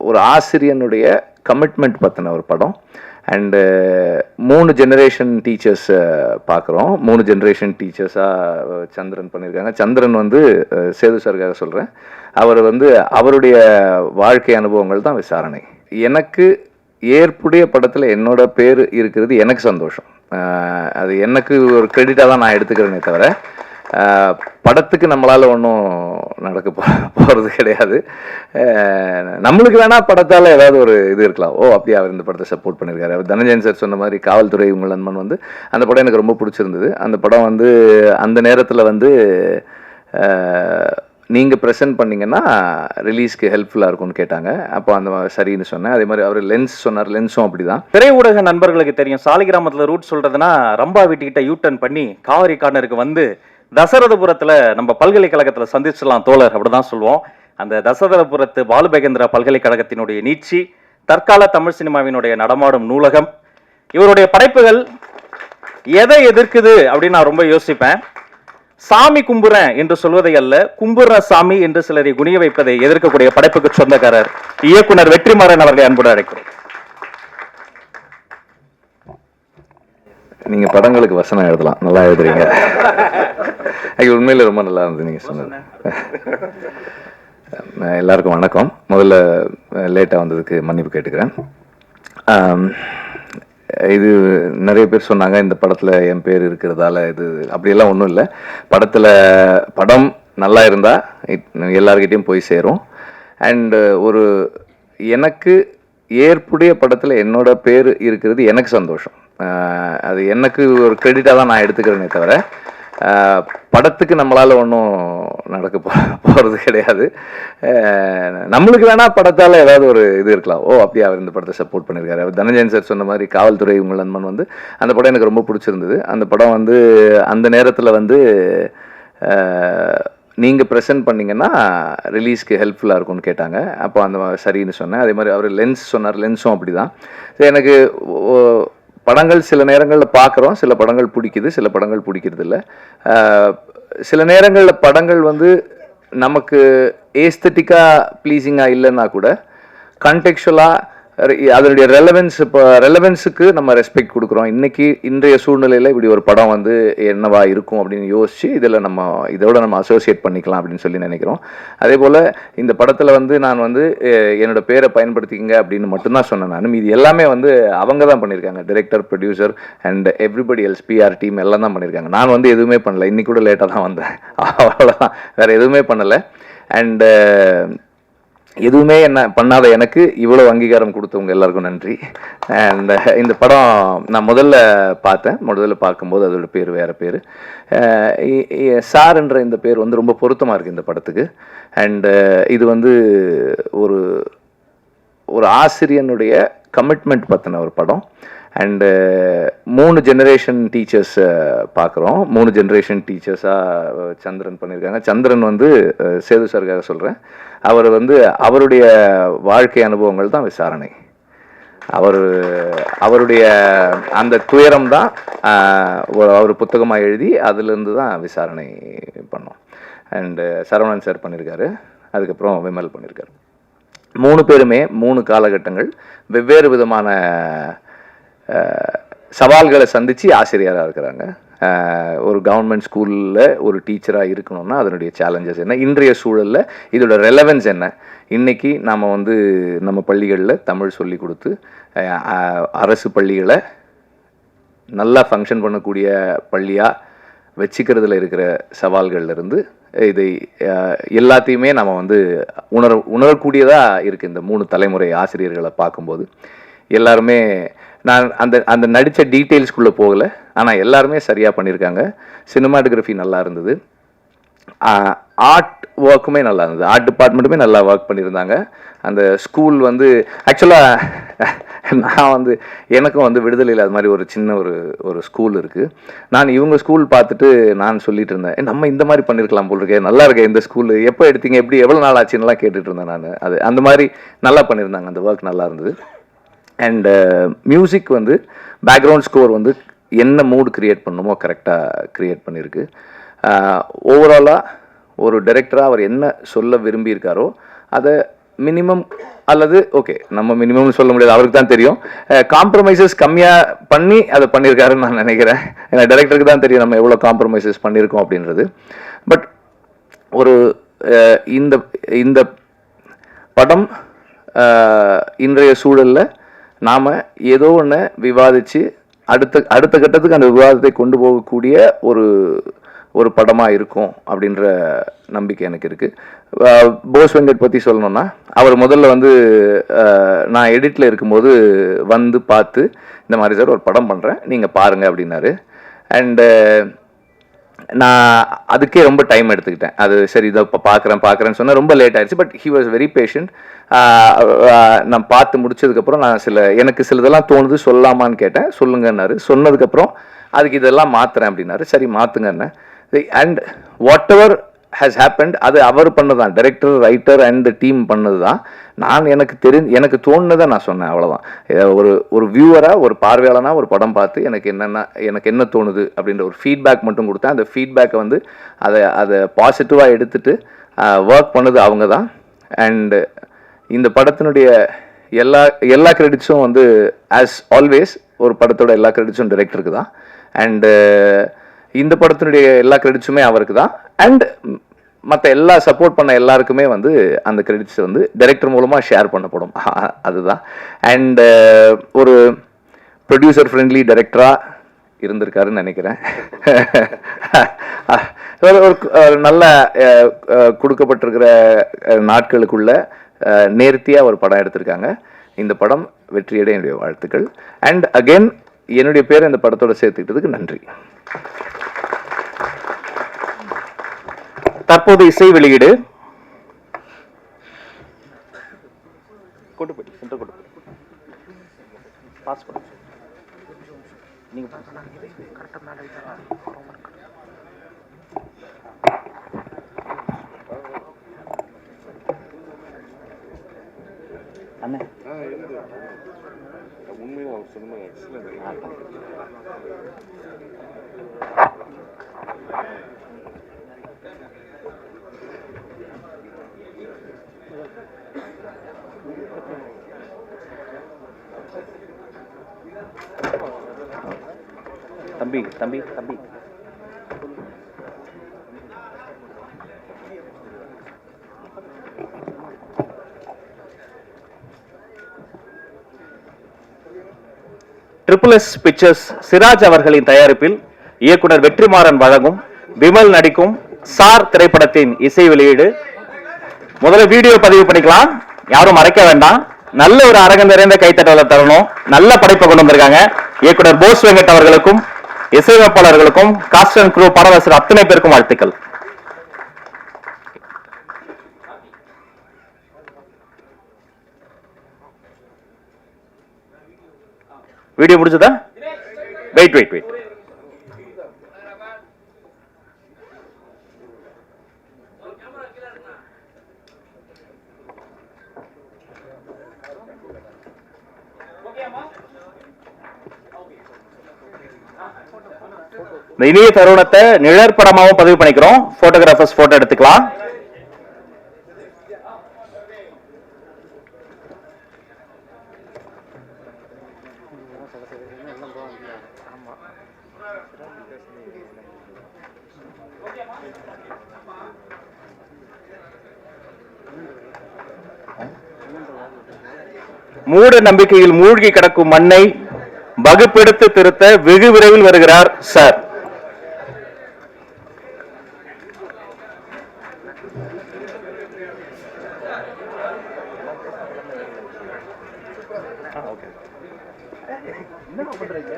ஒரு ஆசிரியனுடைய கமிட்மெண்ட் பற்றின ஒரு படம். அண்டு uh, மூணு ஜெனரேஷன் டீச்சர்ஸ் பார்க்குறோம் மூணு ஜெனரேஷன் டீச்சர்ஸாக சந்திரன் பண்ணியிருக்காங்க சந்திரன் வந்து சேது சாருக்காக சொல்கிறேன் அவர் வந்து அவருடைய வாழ்க்கை அனுபவங்கள் தான் விசாரணை. எனக்கு ஏற்புடைய படத்தில் என்னோட பேர் இருக்கிறது எனக்கு சந்தோஷம். அது எனக்கு ஒரு க்ரெடிட்டாக தான் நான் எடுத்துக்கிறேனே தவிர படத்துக்கு நம்மளால் ஒன்றும் நடக்க போ போகிறது கிடையாது. நம்மளுக்கு வேணால் படத்தால் ஏதாவது ஒரு இது இருக்கலாம். ஓ அப்படியே அவர் இந்த படத்தை சப்போர்ட் பண்ணியிருக்காரு அவர் தனஞ்சயன் சார் சொன்ன மாதிரி காவல்துறை உங்கள் நண்பன் வந்து அந்த படம் எனக்கு ரொம்ப பிடிச்சிருந்தது. அந்த படம் வந்து அந்த நேரத்தில் வந்து நீங்கள் ப்ரெசென்ட் பண்ணீங்கன்னா ரிலீஸ்க்கு ஹெல்ப்ஃபுல்லாக இருக்கும்னு கேட்டாங்க. அப்போ அந்த மாதிரி சரின்னு சொன்னேன். அதே மாதிரி அவர் லென்ஸ் சொன்னார். லென்ஸும் அப்படி தான் திரை ஊடக நண்பர்களுக்கு தெரியும். சாலிகிராமத்தில் ரூட் சொல்கிறதுனா ரம்பா வீட்டுக்கிட்ட யூ டர்ன் பண்ணி காவிரி கார்னருக்கு வந்து தசரதபுரத்தில் நம்ம பல்கலைக்கழகத்தில் சந்திச்சிடலாம் தோழர் அப்படிதான் சொல்லுவோம். அந்த தசரதபுரத்து பாலுபேகேந்திரா பல்கலைக்கழகத்தினுடைய நீச்சி தற்கால தமிழ் சினிமாவினுடைய நடமாடும் நூலகம். இவருடைய படைப்புகள் எதை எதிர்க்குது அப்படின்னு நான் ரொம்ப யோசிப்பேன். சாமி கும்புறேன் என்று சொல்வதை அல்ல கும்புற சாமி என்று சிலரை குனிய வைப்பதை எதிர்க்கக்கூடிய படைப்புக்கு சொந்தக்காரர் இயக்குனர் வெற்றிமாறன் அவர்களை அன்புடன் அழைக்கிறோம். நீங்கள் படங்களுக்கு வசனம் எழுதலாம். நல்லா எழுதுறீங்க. அது உண்மையில் ரொம்ப நல்லா இருந்தது நீங்கள் சொன்னது. எல்லாருக்கும் வணக்கம். முதல்ல லேட்டாக வந்ததுக்கு மன்னிப்பு கேட்டுக்கிறேன். இது நிறைய பேர் சொன்னாங்க இந்த படத்தில் என் பேர் இருக்கிறதால இது அப்படியெல்லாம் ஒன்றும் இல்லை. படத்தில் படம் நல்லா இருந்தால் எல்லார்கிட்டயும் போய் சேரும். அண்டு ஒரு எனக்கு ஏற்புடைய படத்தில் என்னோட பேர் இருக்கிறது எனக்கு சந்தோஷம். அது எனக்கு ஒரு கிரெடிட்டாக தான் நான் எடுத்துக்கிறேனே தவிர படத்துக்கு நம்மளால் ஒன்றும் நடக்க போ போகிறது கிடையாது. நம்மளுக்கு வேணால் படத்தால் ஏதாவது ஒரு இது இருக்கலாம். ஓ அப்படியே அவர் இந்த படத்தை சப்போர்ட் பண்ணியிருக்காரு அவர் தனஞ்சயன் சார் சொன்ன மாதிரி காவல்துறை உங்கள் நண்பன் வந்து அந்த படம் எனக்கு ரொம்ப பிடிச்சிருந்தது. அந்த படம் வந்து அந்த நேரத்தில் வந்து நீங்கள் ப்ரெசென்ட் பண்ணிங்கன்னா ரிலீஸ்க்கு ஹெல்ப்ஃபுல்லாக இருக்கும்னு கேட்டாங்க. அப்போ அந்த சரின்னு சொன்னேன். அதே மாதிரி அவர் லென்ஸ் சொன்னார். லென்ஸும் அப்படி தான் எனக்கு படங்கள் சில நேரங்களில் பார்க்குறோம் சில படங்கள் பிடிக்குது சில படங்கள் பிடிக்கிறது இல்லை சில நேரங்களில் படங்கள் வந்து நமக்கு ஏஸ்தட்டிக்காக ப்ளீஸிங்காக இல்லைன்னா கூட கண்டெக்சுவலாக அதனுடைய ரெலவென்ஸ் இப்போ ரெலவென்ஸுக்கு நம்ம ரெஸ்பெக்ட் கொடுக்குறோம். இன்றைக்கி இன்றைய சூழ்நிலையில் இப்படி ஒரு படம் வந்து என்னவா இருக்கும் அப்படின்னு யோசித்து இதில் நம்ம இதோட நம்ம அசோசியேட் பண்ணிக்கலாம் அப்படின்னு சொல்லி நினைக்கிறோம். அதே போல் இந்த படத்தில் வந்து நான் வந்து என்னோட பேரை பயன்படுத்திக்கங்க அப்படின்னு மட்டும்தான் சொன்னேன் நான் இது எல்லாமே வந்து அவங்க தான் பண்ணியிருக்காங்க. Director producer and everybody else PR team எல்லாம் தான் பண்ணியிருக்காங்க. நான் வந்து எதுவுமே பண்ணலை. இன்னைக்கு கூட லேட்டாக தான் வந்தேன். அவ்வளோதான் வேறு எதுவுமே பண்ணலை. அண்டு எதுவுமே என்ன பண்ணாத எனக்கு இவ்வளோ அங்கீகாரம் கொடுத்தவங்க எல்லாருக்கும் நன்றி. அண்ட் uh, இந்த படம் நான் முதல்ல பார்த்தேன். முதல்ல பார்க்கும்போது அதோட பேர் வேறு பேர். Uh, சார்ன்ற இந்த பேர் வந்து ரொம்ப பொருத்தமாக இருக்குது இந்த படத்துக்கு. அண்டு uh, இது வந்து ஒரு ஒரு ஆசிரியனுடைய கமிட்மெண்ட் பற்றின ஒரு படம். அண்டு uh, மூணு ஜெனரேஷன் டீச்சர்ஸ் பார்க்குறோம் மூணு ஜெனரேஷன் டீச்சர்ஸாக சந்திரன் பண்ணியிருக்காங்க சந்திரன் வந்து சேது சாருக்காக சொல்கிறேன் அவர் வந்து அவருடைய வாழ்க்கை அனுபவங்கள் தான் விசாரணை. அவர் அவருடைய அந்த துயரம் தான் அவர் புத்தகமாக எழுதி அதுலேருந்து தான் விசாரணை பண்ணோம். அண்டு சரவணன் சார் பண்ணியிருக்காரு அதுக்கப்புறம் விமல் பண்ணியிருக்காரு மூணு பேருமே மூணு காலகட்டங்கள் வெவ்வேறு விதமான சவால்களை சந்தித்து ஆசிரியராக இருக்கிறாங்க. ஒரு கவர்மெண்ட் ஸ்கூலில் ஒரு டீச்சராக இருக்கணும்னா அதனுடைய சேலஞ்சஸ் என்ன? இன்றைய சூழலில் இதோட ரெலவென்ஸ் என்ன? இன்றைக்கி நாம் வந்து நம்ம பள்ளிகளில் தமிழ் சொல்லி கொடுத்து அரசு பள்ளிகளை நல்லா ஃபங்க்ஷன் பண்ணக்கூடிய பள்ளியாக வச்சுக்கிறதுல இருக்கிற சவால்கள்ல இருந்து இதை எல்லாத்தையுமே நம்ம வந்து உணர உணரக்கூடியதாக இருக்குது இந்த மூணு தலைமுறை ஆசிரியர்களை பார்க்கும்போது. எல்லாருமே நான் அந்த அந்த நடித்த டீட்டெயில்ஸ்குள்ளே போகலை. ஆனால் எல்லாருமே சரியாக பண்ணியிருக்காங்க சினிமாட்டோகிராஃபி நல்லா இருந்தது. ஆர்ட் ஒர்க்குமே நல்லா இருந்தது. ஆர்ட் டிபார்ட்மெண்ட்டுமே நல்லா ஒர்க் பண்ணியிருந்தாங்க. அந்த ஸ்கூல் வந்து ஆக்சுவலாக நான் வந்து எனக்கும் வந்து விடுதலையில் அது மாதிரி ஒரு சின்ன ஒரு ஒரு ஸ்கூல் இருக்குது நான் இவங்க ஸ்கூல் பார்த்துட்டு நான் சொல்லிட்டு இருந்தேன் நம்ம இந்த மாதிரி பண்ணியிருக்கலாம் போல் இருக்கேன் நல்லா இருக்கே இந்த ஸ்கூல் எப்போ எடுத்தீங்க எப்படி எவ்வளோ நாள் ஆச்சுன்னுலாம் கேட்டுட்டு இருந்தேன் நான். அது அந்த மாதிரி நல்லா பண்ணியிருந்தாங்க அந்த ஒர்க் நல்லா இருந்தது. அண்டு மியூசிக் uh, வந்து பேக்ரவுண்ட் ஸ்கோர் வந்து என்ன மூடு கிரியேட் பண்ணணுமோ கரெக்டாக கிரியேட் பண்ணியிருக்கு. Uh, ஓவராலாக ஒரு டைரக்டராக அவர் என்ன சொல்ல விரும்பியிருக்காரோ அதை மினிமம் அல்லது ஓகே நம்ம மினிமம்னு சொல்ல முடியாது அவருக்கு தான் தெரியும். காம்ப்ரமைசஸ் கம்மியாக பண்ணி அதை பண்ணியிருக்காருன்னு நான் நினைக்கிறேன். ஏன்னா டைரக்டருக்கு தான் தெரியும் நம்ம எவ்வளோ காம்ப்ரமைசஸ் பண்ணியிருக்கோம் அப்படின்றது. பட் ஒரு இந்த இந்த படம் இன்றைய சூழலில் நாம் ஏதோ ஒன்று விவாதித்து அடுத்த அடுத்த கட்டத்துக்கு அந்த விவாதத்தை கொண்டு போகக்கூடிய ஒரு ஒரு படமாக இருக்கும் அப்படின்ற நம்பிக்கை எனக்கு இருக்குது போஸ் வெங்கட் பற்றி சொல்லணும்னா அவர் முதல்ல வந்து நான் எடிட்டில் இருக்கும்போது வந்து பார்த்து இந்த மாதிரி சார் ஒரு படம் பண்ணுறேன் நீங்கள் பாருங்கள் அப்படின்னாரு. அண்டு நான் அதுக்கே ரொம்ப டைம் எடுத்துக்கிட்டேன். அது சரி இதை இப்போ பார்க்குறேன் பார்க்குறேன்னு சொன்னால் ரொம்ப லேட் ஆயிடுச்சு but he was very patient நான் பார்த்து முடிச்சதுக்கப்புறம் நான் சில எனக்கு சிலதெல்லாம் தோணுது சொல்லலாமான்னு கேட்டேன் சொல்லுங்கன்னாரு. சொன்னதுக்கப்புறம் அதுக்கு இதெல்லாம் மாற்றுறேன் அப்படின்னாரு. சரி மாற்றுங்கன்னு and whatever has happened அது அவர் பண்ணது தான் டைரக்டர் ரைட்டர் அண்ட் டீம் பண்ணது தான் நான் எனக்கு தெரி எனக்கு தோணுனதை நான் சொன்னேன் அவ்வளோதான் ஒரு ஒரு வியூவராக ஒரு பார்வையாளனாக ஒரு படம் பார்த்து எனக்கு என்னென்ன எனக்கு என்ன தோணுது அப்படின்ற ஒரு ஃபீட்பேக் மட்டும் கொடுத்தேன். அந்த ஃபீட்பேக்கை வந்து அதை அதை பாசிட்டிவாக எடுத்துகிட்டு ஒர்க் பண்ணது அவங்க தான் அண்டு இந்த படத்தினுடைய எல்லா எல்லா கிரெடிட்ஸும் வந்து ஆஸ் ஆல்வேஸ் ஒரு படத்தோட எல்லா கிரெடிட்ஸும் டைரக்டருக்கு தான் அண்டு இந்த படத்தினுடைய எல்லா கிரெடிட்ஸுமே அவருக்கு தான் அண்ட் மற்ற எல்லா சப்போர்ட் பண்ண எல்லாருக்குமே வந்து அந்த கிரெடிட்ஸ் வந்து டைரக்டர் மூலமாக ஷேர் பண்ணப்படும். அதுதான். அண்டு ஒரு ப்ரொடியூசர் ஃப்ரெண்ட்லி டைரக்டராக இருந்திருக்காருன்னு நினைக்கிறேன். ஒரு நல்ல கொடுக்கப்பட்டிருக்கிற நாட்களுக்குள்ள நேர்த்தியாக ஒரு படம் எடுத்திருக்காங்க. இந்த படம் வெற்றியடைய என்னுடைய வாழ்த்துக்கள். அண்ட் அகைன் என்னுடைய பேர் இந்த படத்தோட சேர்த்துக்கிட்டதுக்கு நன்றி. தற்போது இசை வெளியீடு. கொண்டு போய் சென்டர் கொண்டு போய் பாஸ் பண்ணு. நீங்க அண்ணே. உண்மையில அவர் சொன்ன எக்ஸலண்ட் தம்பி தம்பி தம்பி. ட்ரிபிள் எஸ் பிக்சர்ஸ் சிராஜ் அவர்களின் தயாரிப்பில் இயக்குனர் வெற்றிமாறன் வழங்கும் விமல் நடிக்கும் சார் திரைப்படத்தின் இசை வெளியீடு. முதல்ல வீடியோ பதிவு பண்ணிக்கலாம். யாரும் மறைக்க வேண்டாம். நல்ல ஒரு அரங்கம் நிறைந்த கைத்தட்டலை தரணும். நல்ல படைப்பை கொண்டு வந்திருக்காங்க. இயக்குனர் போஸ் வெங்கட் அவர்களுக்கும் இசையமைப்பாளர்களுக்கும் காஸ்ட் அண்ட் குரூ படவாசர் அத்தனை பேருக்கும் வாழ்த்துக்கள். வீடியோ முடிஞ்சதா? வெயிட் வெயிட் வெயிட் இந்த இனிய தருணத்தை நிழற்படமாவும் பதிவு பண்ணிக்கிறோம். போட்டோகிராஃபர்ஸ் போட்டோ எடுத்துக்கலாம். மூட நம்பிக்கையில் மூழ்கி கிடக்கும் மண்ணை வகுப்பெடுத்து திருத்த வெகு விரைவில் வருகிறார் சார். என்ன பண்றீங்க?